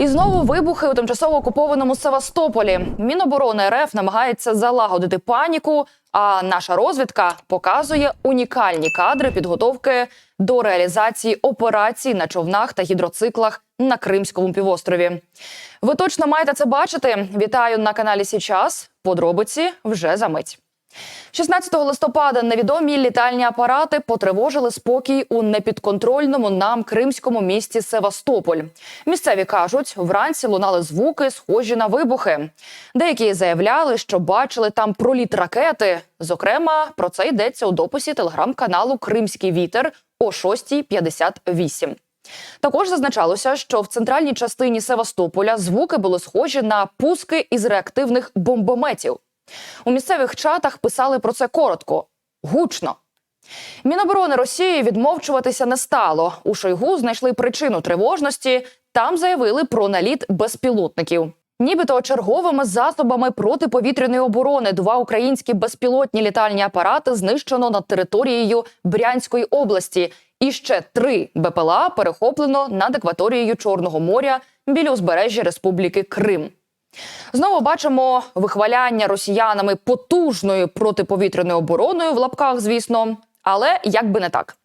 І знову вибухи у тимчасово окупованому Севастополі. Міноборони РФ намагається залагодити паніку. А наша розвідка показує унікальні кадри підготовки до реалізації операцій на човнах та гідроциклах на Кримському півострові. Ви точно маєте це бачити. Вітаю на каналі Січас. Подробиці вже за мить. 16 листопада невідомі літальні апарати потривожили спокій у непідконтрольному нам кримському місті Севастополь. Місцеві кажуть, вранці лунали звуки, схожі на вибухи. Деякі заявляли, що бачили там проліт ракети. Зокрема, про це йдеться у дописі телеграм-каналу Кримський вітер о 6.58. Також зазначалося, що в центральній частині Севастополя звуки були схожі на пуски із реактивних бомбометів. У місцевих чатах писали про це коротко, гучно. Міноборони Росії відмовчуватися не стало. У Шойгу знайшли причину тривожності. Там заявили про наліт безпілотників. Нібито черговими засобами протиповітряної оборони два українські безпілотні літальні апарати знищено над територією Брянської області, і ще три БПЛА перехоплено над акваторією Чорного моря біля узбережжя Республіки Крим. Знову бачимо вихваляння росіянами потужною протиповітряною обороною в лапках, звісно, але як би не так.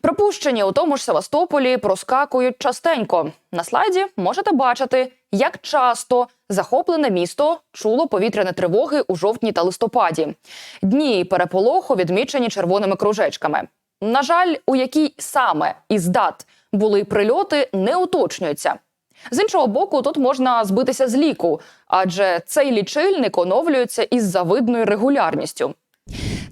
Пропущені у тому ж Севастополі проскакують частенько. На слайді можете бачити, як часто захоплене місто чуло повітряні тривоги у жовтні та листопаді. Дні переполоху відмічені червоними кружечками. На жаль, у якій саме із дат були прильоти, не уточнюється. З іншого боку, тут можна збитися з ліку, адже цей лічильник оновлюється із завидною регулярністю.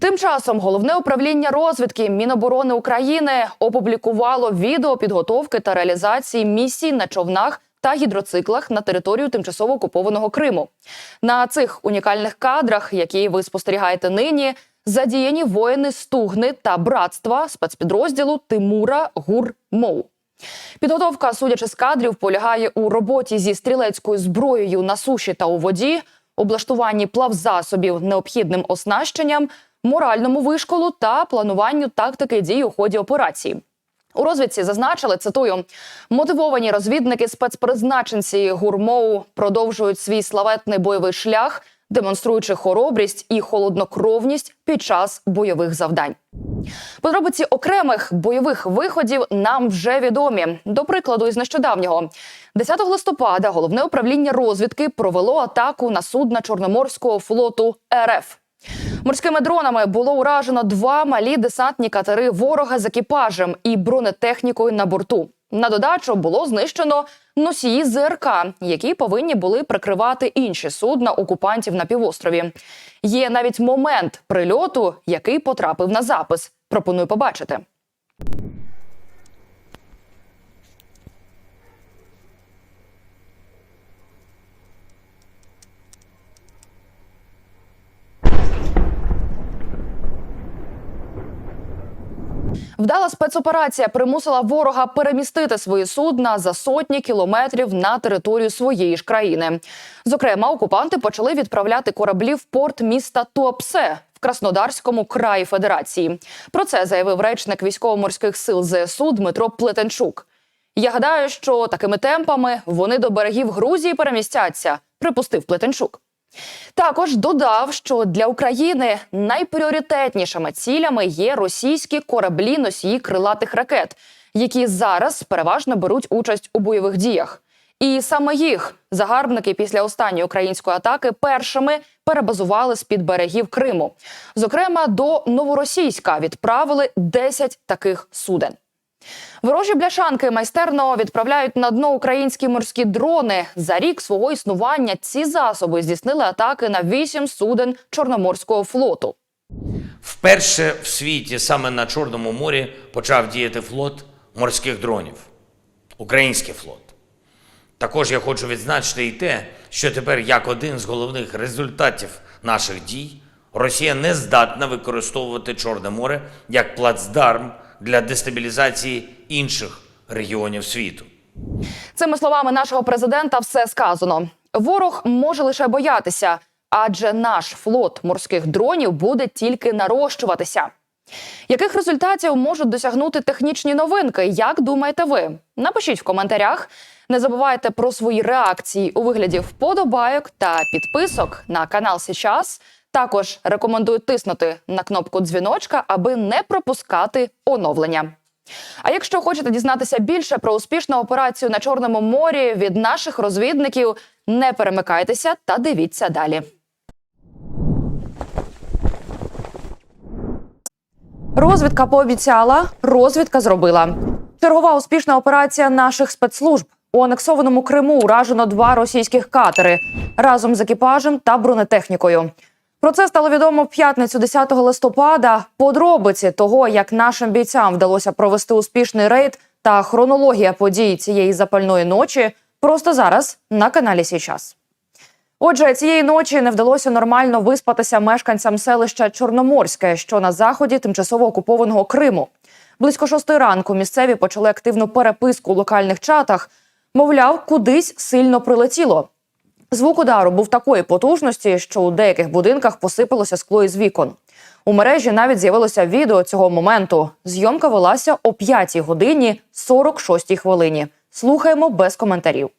Тим часом головне управління розвідки Міноборони України опублікувало відео підготовки та реалізації місій на човнах та гідроциклах на територію тимчасово окупованого Криму. На цих унікальних кадрах, які ви спостерігаєте нині, задіяні воїни Стугни та братства спецпідрозділу Тимура Гур Моу. Підготовка, судячи з кадрів, полягає у роботі зі стрілецькою зброєю на суші та у воді, облаштуванні плавзасобів необхідним оснащенням, моральному вишколу та плануванню тактики дій у ході операції. У розвідці зазначили цитую: мотивовані розвідники спецпризначенці гурмоу продовжують свій славетний бойовий шлях, демонструючи хоробрість і холоднокровність під час бойових завдань. Подробиці окремих бойових виходів нам вже відомі. До прикладу, із нещодавнього 10 листопада головне управління розвідки провело атаку на судна Чорноморського флоту РФ. Морськими дронами було уражено два малі десантні катери ворога з екіпажем і бронетехнікою на борту. На додачу було знищено носії ЗРК, які повинні були прикривати інші судна окупантів на півострові. Є навіть момент прильоту, який потрапив на запис. Пропоную побачити. Вдала спецоперація примусила ворога перемістити свої судна за сотні кілометрів на територію своєї ж країни. Зокрема, окупанти почали відправляти кораблі в порт міста Туапсе в Краснодарському краї Федерації. Про це заявив речник військово-морських сил ЗСУ Дмитро Плетенчук. Я гадаю, що такими темпами вони до берегів Грузії перемістяться, припустив Плетенчук. Також додав, що для України найпріоритетнішими цілями є російські кораблі носії крилатих ракет, які зараз переважно беруть участь у бойових діях. І саме їх загарбники після останньої української атаки першими перебазували з під берегів Криму. Зокрема, до новоросійська відправили 10 таких суден. Ворожі бляшанки майстерно відправляють на дно українські морські дрони. За рік свого існування ці засоби здійснили атаки на вісім суден Чорноморського флоту. Вперше в світі саме на Чорному морі почав діяти флот морських дронів. Український флот. Також я хочу відзначити і те, що тепер, як один з головних результатів наших дій, Росія не здатна використовувати Чорне море як плацдарм для дестабілізації інших регіонів світу. Цими словами нашого президента все сказано. Ворог може лише боятися, адже наш флот морських дронів буде тільки нарощуватися. Яких результатів можуть досягнути технічні новинки? Як думаєте ви? Напишіть в коментарях. Не забувайте про свої реакції у вигляді вподобайок та підписок на канал Січас. Також рекомендую тиснути на кнопку дзвіночка, аби не пропускати оновлення. А якщо хочете дізнатися більше про успішну операцію на Чорному морі від наших розвідників, не перемикайтеся та дивіться далі. Розвідка пообіцяла, розвідка зробила. Чергова успішна операція наших спецслужб. У анексованому Криму уражено два російських катери разом з екіпажем та бронетехнікою. Про це стало відомо в п'ятницю 10 листопада. Подробиці того, як нашим бійцям вдалося провести успішний рейд та хронологія подій цієї запальної ночі просто зараз на каналі Січас. Отже, цієї ночі не вдалося нормально виспатися мешканцям селища Чорноморське, що на заході тимчасово окупованого Криму. Близько шостої ранку місцеві почали активну переписку у локальних чатах. Мовляв, кудись сильно прилетіло. Звук удару був такої потужності, що у деяких будинках посипалося скло із вікон. У мережі навіть з'явилося відео цього моменту. Зйомка велася о 5 годині 46 хвилині. Слухаємо без коментарів.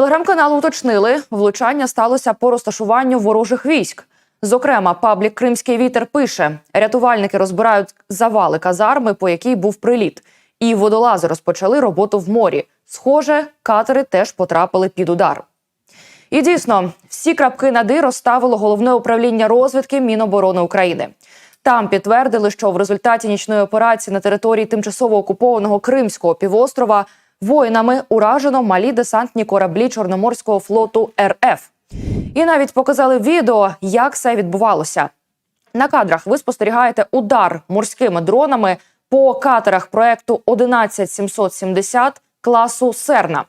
Телеграм-каналу уточнили, влучання сталося по розташуванню ворожих військ. Зокрема, паблік Кримський вітер пише: рятувальники розбирають завали казарми, по якій був приліт, і водолази розпочали роботу в морі. Схоже, катери теж потрапили під удар. І дійсно, всі крапки над «і» розставило головне управління розвідки Міноборони України. Там підтвердили, що в результаті нічної операції на території тимчасово окупованого Кримського півострова воїнами уражено малі десантні кораблі Чорноморського флоту РФ. І навіть показали відео, як це відбувалося. На кадрах ви спостерігаєте удар морськими дронами по катерах проекту 11770 класу Серна.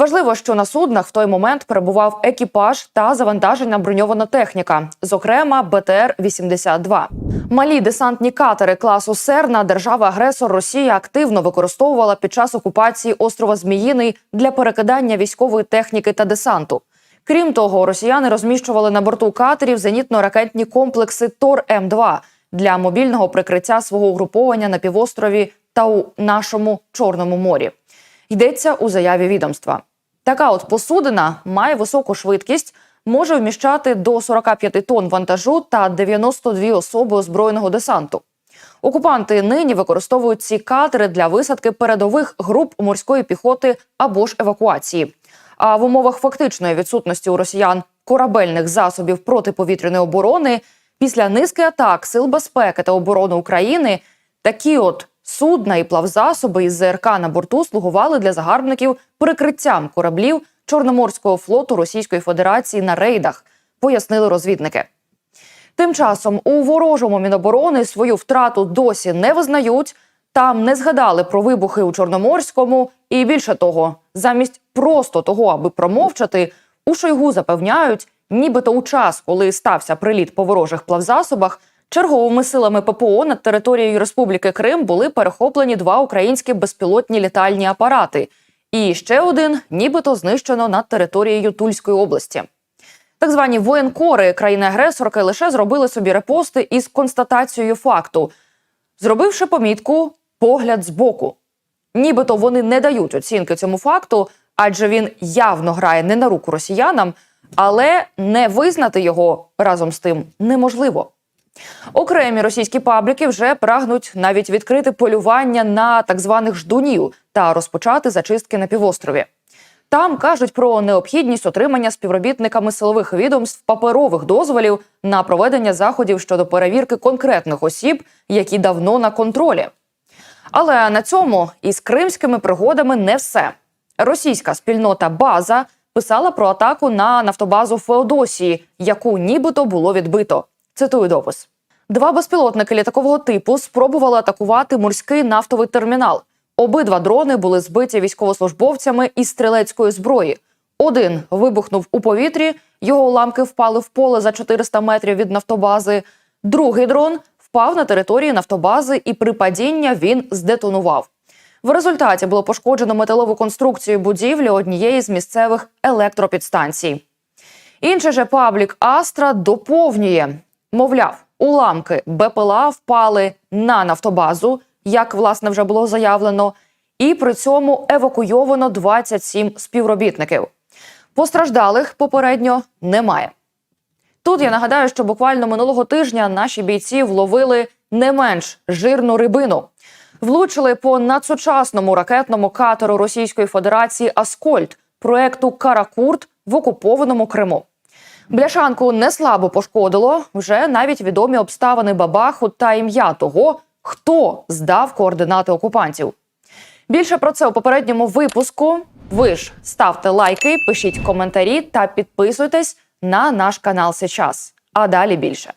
Важливо, що на суднах в той момент перебував екіпаж та завантажена броньована техніка, зокрема БТР-82. Малі десантні катери класу Серна держава-агресор Росія активно використовувала під час окупації острова Зміїний для перекидання військової техніки та десанту. Крім того, росіяни розміщували на борту катерів зенітно-ракетні комплекси Тор М2 для мобільного прикриття свого угруповання на півострові та у нашому Чорному морі. Йдеться у заяві відомства. Така от посудина має високу швидкість, може вміщати до 45 тонн вантажу та 92 особи озброєного десанту. Окупанти нині використовують ці катери для висадки передових груп морської піхоти або ж евакуації. А в умовах фактичної відсутності у росіян корабельних засобів протиповітряної оборони після низки атак сил безпеки та оборони України такі от судна і плавзасоби із ЗРК на борту слугували для загарбників прикриттям кораблів Чорноморського флоту Російської Федерації на рейдах, пояснили розвідники. Тим часом у ворожому міноборони свою втрату досі не визнають. Там не згадали про вибухи у Чорноморському, і більше того, замість просто того, аби промовчати, у Шойгу запевняють, нібито у час, коли стався приліт по ворожих плавзасобах, черговими силами ППО над територією Республіки Крим були перехоплені два українські безпілотні літальні апарати, і ще один нібито знищено над територією Тульської області. Так звані воєнкори країни-агресорки лише зробили собі репости із констатацією факту, зробивши помітку погляд збоку. Нібито вони не дають оцінки цьому факту, адже він явно грає не на руку росіянам, але не визнати його разом з тим неможливо. Окремі російські пабліки вже прагнуть навіть відкрити полювання на так званих ждунів та розпочати зачистки на півострові. Там кажуть про необхідність отримання співробітниками силових відомств паперових дозволів на проведення заходів щодо перевірки конкретних осіб, які давно на контролі. Але на цьому із кримськими пригодами не все. Російська спільнота База писала про атаку на нафтобазу Феодосії, яку нібито було відбито. Цитую допис. Два безпілотники літакового типу спробували атакувати морський нафтовий термінал. Обидва дрони були збиті військовослужбовцями із стрілецької зброї. Один вибухнув у повітрі, його уламки впали в поле за 400 метрів від нафтобази. Другий дрон впав на території нафтобази, і при падінні він здетонував. В результаті було пошкоджено металову конструкцію будівлі однієї з місцевих електропідстанцій. Інший же паблік Астра доповнює, мовляв, уламки БПЛА впали на нафтобазу, як власне вже було заявлено, і при цьому евакуйовано 27 співробітників. Постраждалих попередньо немає. Тут я нагадаю, що буквально минулого тижня наші бійці вловили не менш жирну рибину. Влучили по надсучасному ракетному катеру Російської Федерації Аскольд проекту Каракурт в окупованому Криму. Бляшанку не слабо пошкодило вже навіть відомі обставини Бабаху та ім'я того, хто здав координати окупантів. Більше про це у попередньому випуску. Ви ж ставте лайки, пишіть коментарі та підписуйтесь на наш канал сейчас. А далі більше.